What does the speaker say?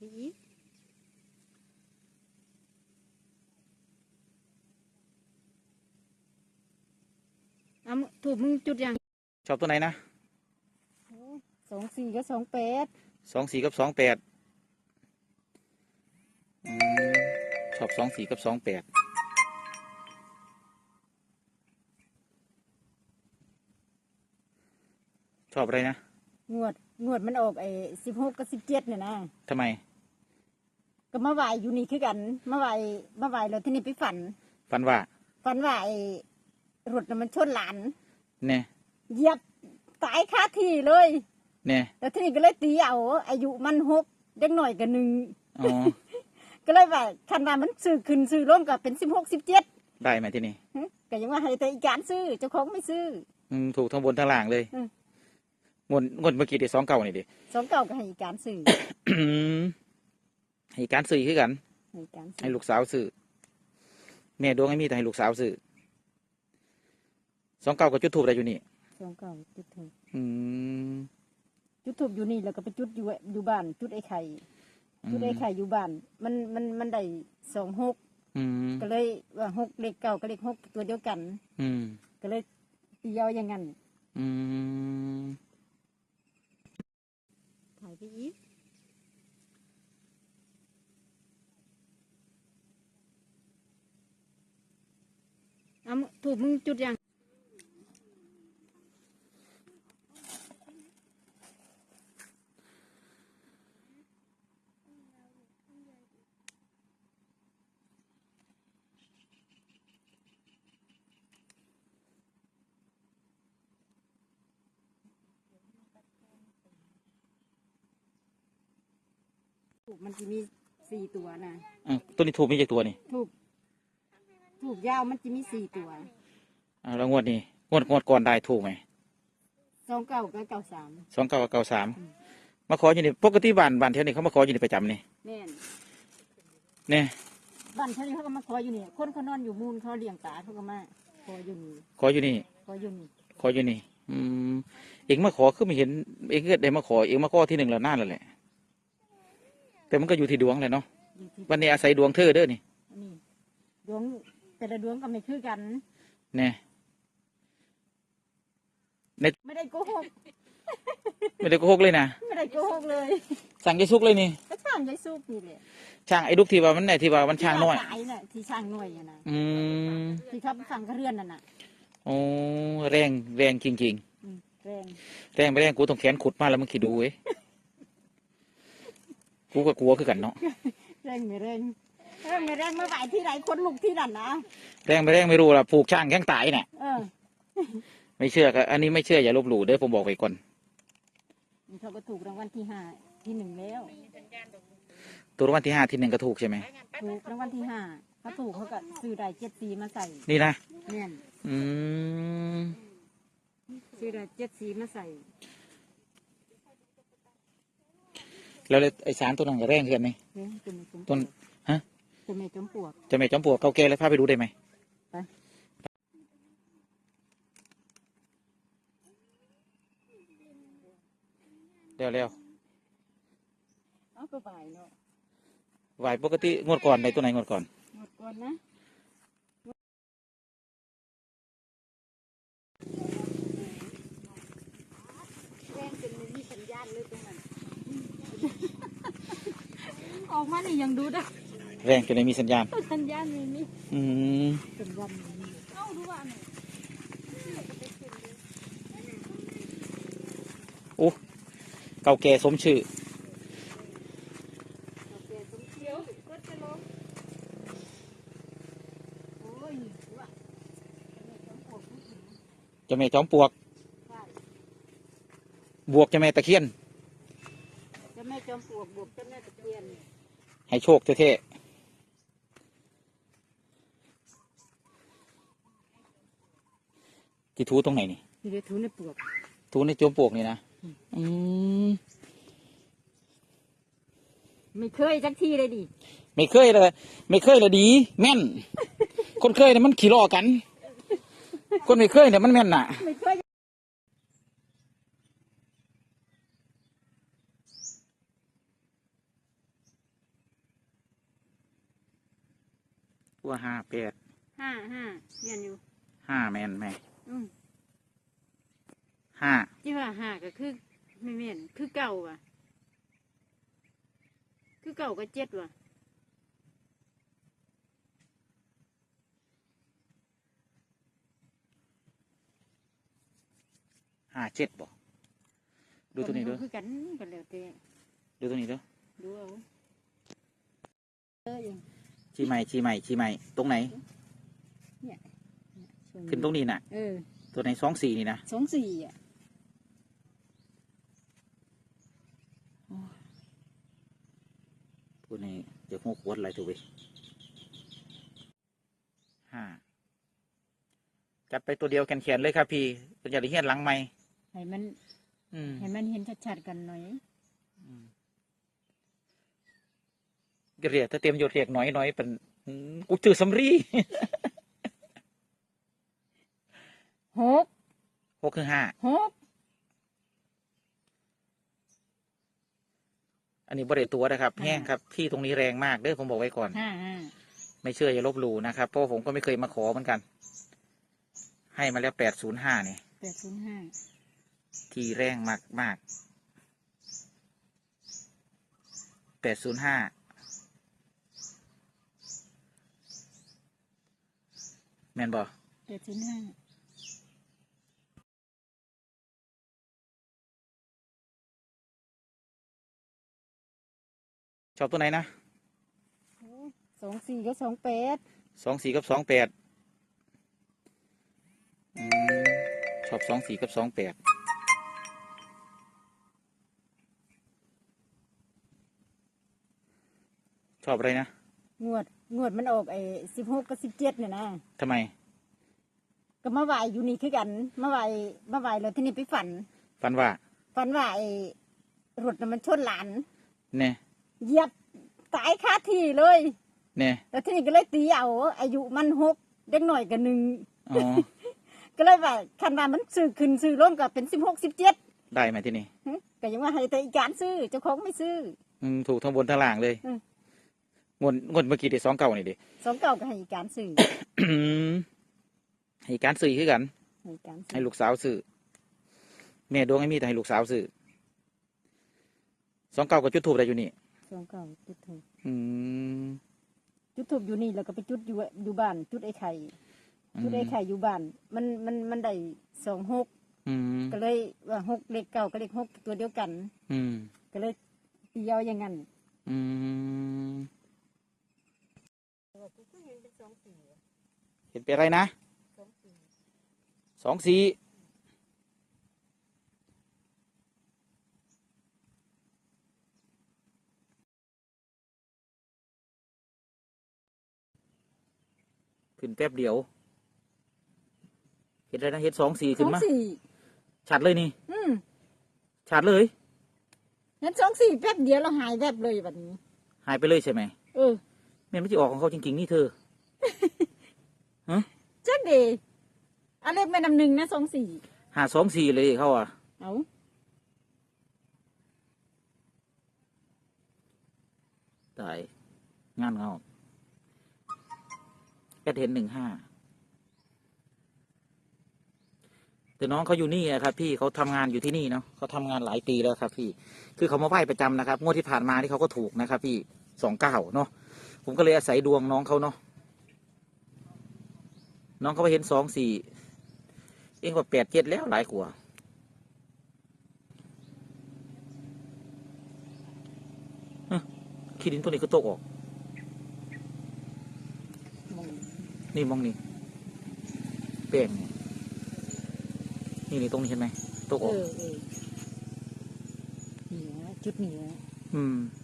ไปอีกเอามึงถูกมึงจุดยังชอบตัวไหนนะสองสี่ก็สองแปดสองสี่กับสองแปดอืมชอบสองสี่กับสองแปดชอบอะไรนะ งวด งวดมันออกไอ้สิบหกกับสิบเจ็ดเนี่ยนะทำไม ก็มาไหวอยู่นี่คือกัน มาไหวมาไหวแล้วที่นี่ไปฝันฟันว่า ฝันว่าไอ้รถน่ะมันชนหลานเนี่ยเหยียบตายคาที่เลย เนี่ยแล้วที่นี่ก็เลยตีเอา อายุมันหกเด็กหน่อยกับหนึ่งอ๋อก็เลยว่าคันว่ามันซื้อขึ้นซื้อลงก็เป็นสิบหกสิบเจ็ดได้ไหมที่นี่ก็ยังว่าให้แต่อีการซื้อเจ้าของไม่ซื้อ อืมถูกทั้งบนทั้งล่างเลยอืมงวดงวดเมื่อกี้เดี๋ยวสองเก่านี่ดิสองเก่าก็ให้อีการซื้อ ให้การซื้อคือกัน ให้อีการซื้ให้อลูกสาวซื้อแม่ดวงให้มีแต่ให้ลูกสาวซื้อสองเก่าก็จุดถูกได้อยู่นี่สองเก่าจุดถูกอืมจุดถูกอยู่นี่แล้วก็ไปจุดอยู่อยู่บ้าน จุดไอ้ไข่จุดไอ้ไข่อยู่บ้าน มันมันมันได้สองหกอืมก็เลยว่าหกเลขเก่ากับเลขหกตัวเดียวกัน อืมก็เลยตีเอาอย่างนั้นอืมถ่ายไปอีก เอามึงถูกมึงจุดยังถูกมันจะมีสี่ตัวนะอะตัวนี้ถูกมีกี่ตัวนี่ถูกถู กยาวมันจะมีสี่ตัวอ่าแล้วงวดนี้งวดงวดก่อนได้ถูกไหมสองเก้ากับเก้าสาม สองเก้ากับเก้าสามอืม มาขออยู่นี่ปกติบ้านบ้านแถวนี้เขามาขออยู่นี่ประจำนี่แม่นเนี่ยบ้านเท่านี้เขาก็มาขออยู่นี่คนเขานอนอยู่มูลเขาเลี้ยงปลาเขาก็มาขออยู่นี่ขออยู่นี่ ขออยู่นี่ขออยู่นี่ อืมเองมาขอคือไม่เห็นเองก็ได้มาขอเองมาขอที่หนึ่งแล้วนานแล้วแหละแต่มันก็อยู่ที่ดวงแหละเนาะอยู่ที่วันนี้อาศัยดวงเธอเด้อนี่ นี่ดวง แต่ละดวงก็ไม่คือกัน เนี่ยไม่ได้โกหก ไม่ได้โกหกเลยนะไม่ได้โกหกเลยสั่งยายซุกเลยนี่ก็ช่างยายซูปนี่แหละช่างไอ้ดุกที่ว่ามันไหนที่ว่ามันช่างน้อยที่ว่ขายน่ะที่ช่างน้อยอะนะอืมที่เขาไปฟังกระเรือนน่ะน่ะโอ้แรงแรงจริงอืมแรงๆแรงไปแรงกูต้องแขนขุดมาแล้วมึงคิดดูเว้ยกูก็กลัวคือกันเนาะแรงไม่แรง แรงไม่แรงเมื่อไหร่ที่ไหนคนลุกที่นั่นนะแรงไปแรงไม่รู้ละผูกช่างแข้งตายเนี่ยเออไม่เชื่อก็อันนี้ไม่เชื่ออย่าลบหลู่เด้อผมบอกไปก่อนนี่เขาก็ถูกรางวัลที่ห้าที่หนึ่งแล้วตัวรางวัลที่ห้าที่หนึ่งก็ถูกใช่ไหมถูกรางวัลที่ห้าเขาถูกเขาก็ซื้อได้เจ็ดสีมาใส่นี่นะเนี่ยอืมซื้อได้เจ็ดสีมาใส่ แล้วไอ้สารตัวนั้นก็แรงเกินไหมเนี่ยเป็น จมต้นฮะเป็นเมจมปลวกจะไม่จอมปลวกเก่าแก่แล้วพาไปดูได้ไหมไป เร็วเร็วเอาก็บ่ายเนาะไหวปกติงวดก่อนในตัวไหนงวดก่อน หมดก่อนนะแรงจนไม่มีสัญญาณเลยตรงนั้น ออกมานี่ยังดูได้ แรงจนไม่มีสัญญาณ สัญญาณไม่มีอืมสัญญาณไม่มีเอาดูว่าเนี่ยโอ้เก่าแก่สมชื่อเดี๋ยวก็จะลงโอ้ยว่าจมปลวกผู้หญิงเจะแม่จอมปลวกใช่บวกเจะแม่ตะเคียนเจ้าแม่จอมปลวก บวกเจ้าแม่ตะเคียน ให้โชคเท่ๆ ที่ทูตรงไหนนี่ที่ได้ถูในปลวก ทูในจมปลวกนี่นะอืมไม่เคยจักทีเลยดิไม่เคยเลยไม่เคยเลยดี แม่น คนเคยเนี่ยมันขี่ล้อกัน คนไม่เคยเนี่ยมันแม่นน่ะ ไม่เคยว่าห้าแปดห้าห้าเรียนอยู่ห้าแม่นแม่ อืมห้าที่ว่าห้าก็คือไม่แม่นคือเก่าว่ะ คือเก่าก็เจ็ดว่ะห้าเจ็ดบ่ดูตัวนี้เด้อคือกันกันแล้วแต่ดูตัวนี้เด้อดูเอาเอออย่างชี้ใหม่ชี้ใหม่ชี้ใหม่ตรงไหน ช่วงขึ้นตรงนี้น่ะ เออตัวไหนสองสี่นี่นะสองสี่อะตัวนี้จะหกขวดอะไรถูกไปห้าจัดไปตัวเดียวแขนๆเลยครับพี่เป็นอย่าได้เฮียนหลังไหมให้มันอืมให้มันเห็นชัดๆกันหน่อยอืมเรียกถ้าเตรียมโยดเรียกน้อยน้อยเป็นอืมกูจือสำรี หกหกคือห้าหกอันนี้บริตัวนะครับแห้งครับ ที่ตรงนี้แรงมากเด้อผมบอกไว้ก่อนห้าห้าไม่เชื่ออย่าลบหลู่นะครับเพราะผมก็ไม่เคยมาขอเหมือนกัน ให้มาแล้วแปดศูนย์ห้าเนี่ยแปดศูนย์ห้าที่แรงมากมากแปดศูนย์ห้าแมนบอแปดศูนย์ห้า ชอบตัวไหนนะสองสี่ก็สองแปดสองสี่กับสองแปดอืมชอบสองสี่กับสองแปดชอบอะไรนะ งวด งวดมันออกไอ้สิบหกกับสิบเจ็ดเนี่ยนะทำไม ก็มาไหวอยู่นี่คือกันมาไหวมาไหวแล้วที่นี่ไปฝันฟันว่า ฝันว่าไอ้รถน่ะมันชนหลานเนี่ย เหยียบตายคาที่เลยเนี่ยแล้วที่นี่ก็เลยตีเอาอายุมันหกเด็กหน่อยกับหนึ่งอ๋อก็เลยว่าคันว่ามันซื้อขึ้นซื้อลงก็เป็นสิบหกสิบเจ็ดได้ไหมที่นี่ก็ยังว่าให้แต่อีการซื้อเจ้าของไม่ซื้ออืมถูกทั้งบนทั้งล่างเลยอืมงวดงวดเมื่อกี้เด็สองเก่านี่ดิสองเก่าก็ให้อีการซื้อให้การซื้อคือกัน ให้อีการซื้ให้อลูกสาวซื้อแม่ดวงให้มีแต่ให้ลูกสาวซื้อสองเก่าก็จุดถูกได้อยู่นี่ สองเก่าจุดถูกอืมจุดถูกอยู่นี่แล้วก็ไปจุดอยู่อยู่บ้าน จุดไอ้ไข่จุดไอ้ไข่อยู่บ้าน มันมันมันได้สองหกอืมก็เลยว่าหกเลขเก่ากับเลขหกตัวเดียวกัน อืมก็เลยตีเอาอย่างนั้นอืมเห็นเป็นอะไรนะสองสี่ ขึ้นแป๊บเดียว เห็นอะไรนะเห็นสองสี่สขึ้นองมาสี่ชัดเลยนี่อืมชัดเลยงั้นสองสี่แป๊บเดียวเราหายแวบเลยแบบนี้ หายไปเลยใช่ไหมเออแม่นไม่จะออกของเขาจริง ๆ นี่เธอจักดีอันเลขแม่นำหนึ่งนะสองสี่หาสองสี่เลยเขาอะ เอาตาย งานเขา แอดเห็นหนึ่งห้าแต่น้องเขาอยู่นี่อะครับ พี่เขาทำงานอยู่ที่นี่เนาะเขาทำงานหลายปีแล้วครับ พี่ คือเขามาไหว้ประจำนะครับงวดที่ผ่านมาที่เขาก็ถูกนะครับ พี่สองเก้าเนาะผมก็เลยอาศัยดวงน้องเขาเนาะน้องเขาไปเห็นสองสี่เองก็แปดเจ็ดแล้วหลายกว่าขี้ดินตัวนี้ก็ตกออก มอง นี่มองนี่แป้งนี่นี่นี่ตรงนี้เห็นไหมตกเอออกอเออนี่นะจุดนี้นะ อืมอ